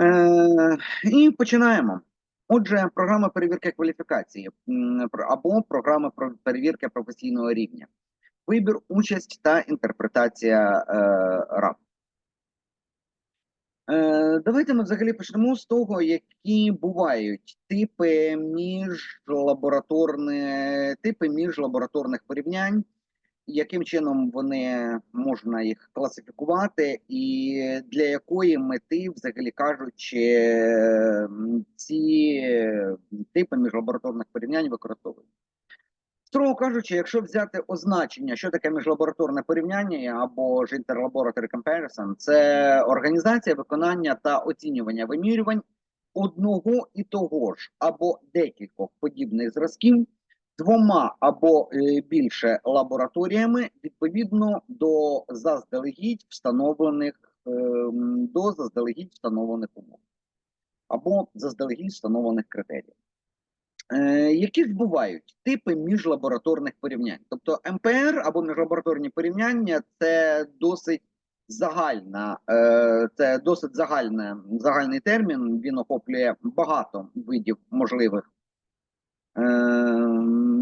Е, і починаємо. Отже, програма перевірки кваліфікації або програма про- перевірки професійного рівня. Вибір, участь та інтерпретація е, РАП. Е, давайте ми взагалі почнемо з того, які бувають типи міжлабораторних типи міжлабораторних порівнянь, яким чином вони можна їх класифікувати, і для якої мети, взагалі кажучи, ці типи міжлабораторних порівнянь використовують. Строго кажучи, якщо взяти означення, що таке міжлабораторне порівняння або ж interlaboratory comparison, це організація виконання та оцінювання вимірювань одного і того ж або декількох подібних зразків двома або е, більше лабораторіями відповідно до заздалегідь встановлених ем, до заздалегідь встановлених умов або заздалегідь встановлених критеріїв. Е, які бувають типи міжлабораторних порівнянь? Тобто МПР або міжлабораторні порівняння це досить загальна, е, це досить загальне, загальний термін. Він охоплює багато видів можливих,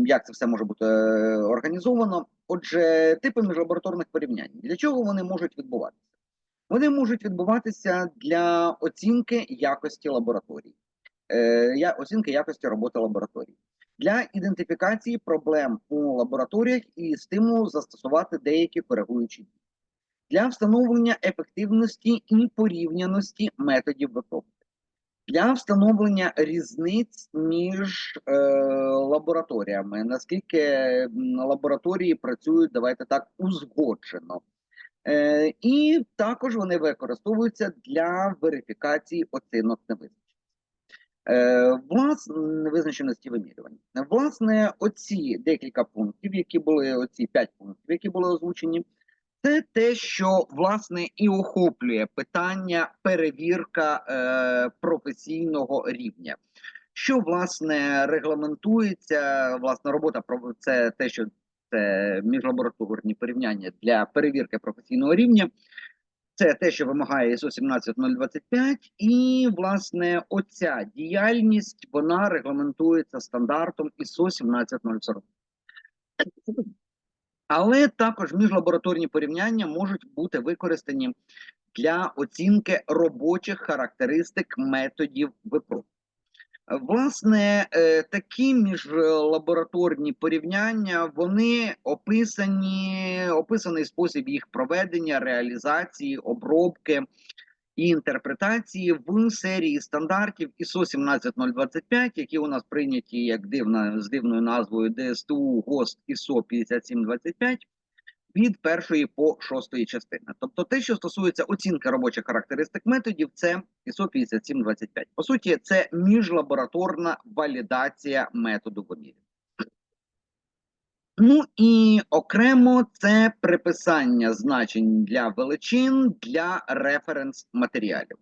як це все може бути е, організовано. Отже, типи міжлабораторних порівнянь. Для чого вони можуть відбуватися? Вони можуть відбуватися для оцінки якості лабораторій е, оцінки якості роботи лабораторій для ідентифікації проблем у лабораторіях і стимулу застосувати деякі коригуючі дії для встановлення ефективності і порівняності методів випробування, для встановлення різниць між е, лабораторіями, наскільки лабораторії працюють, давайте так, узгоджено. Е, і також вони використовуються для верифікації оцінок невизначеності. Е, власне, невизначеності вимірювань. Власне, оці декілька пунктів, які були, оці п'ять пунктів, які були озвучені, це те, що власне і охоплює питання перевірка е, професійного рівня. Що власне регламентується, власне, робота це те, що це міжлабораторні порівняння для перевірки професійного рівня. Це те, що вимагає ISO 17025, і власне оця діяльність вона регламентується стандартом ISO 17040. Але також міжлабораторні порівняння можуть бути використані для оцінки робочих характеристик методів випробування. Власне, е, такі міжлабораторні порівняння вони описані, описаний спосіб їх проведення, реалізації, обробки і інтерпретації в серії стандартів ISO 17025, які у нас прийняті як дивна з дивною назвою ДСТУ ГОСТ ISO 5725 від першої по шостої частини. Тобто, те, що стосується оцінки робочих характеристик методів, це ISO 5725. По суті, це міжлабораторна валідація методу вимірів. Ну і окремо це приписання значень для величин для референс матеріалів.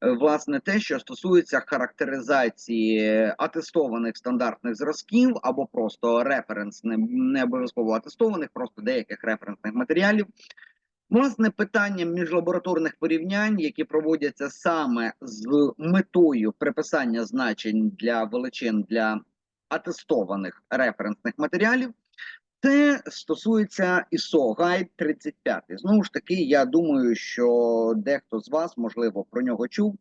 Е, Власне, те, що стосується характеризації атестованих стандартних зразків або просто референс, не обов'язково атестованих, просто деяких референсних матеріалів. Власне, питання міжлабораторних порівнянь, які проводяться саме з метою приписання значень для величин для атестованих референсних матеріалів, це стосується ISO Guide 35. Знову ж таки, я думаю, що дехто з вас, можливо, про нього чув.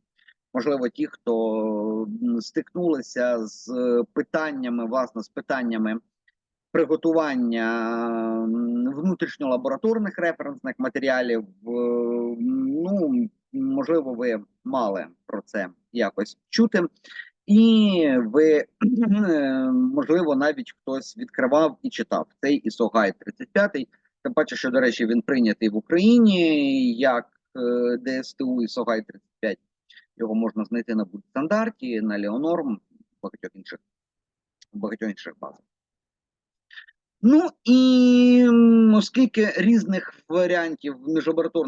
Можливо, ті, хто стикнулися з питаннями, власне, з питаннями приготування внутрішньолабораторних референсних матеріалів. е, Ну, можливо, ви мали про це якось чути. І ви, е, можливо, навіть хтось відкривав і читав цей Guide 35. Тим паче, що, до речі, він прийнятий в Україні як е, ДСТУ Guide 35. Його можна знайти на будстандарті, на Leonorm, багатьох інших, багатьох інших базах. Ну і оскільки різних варіантів міжлабораторних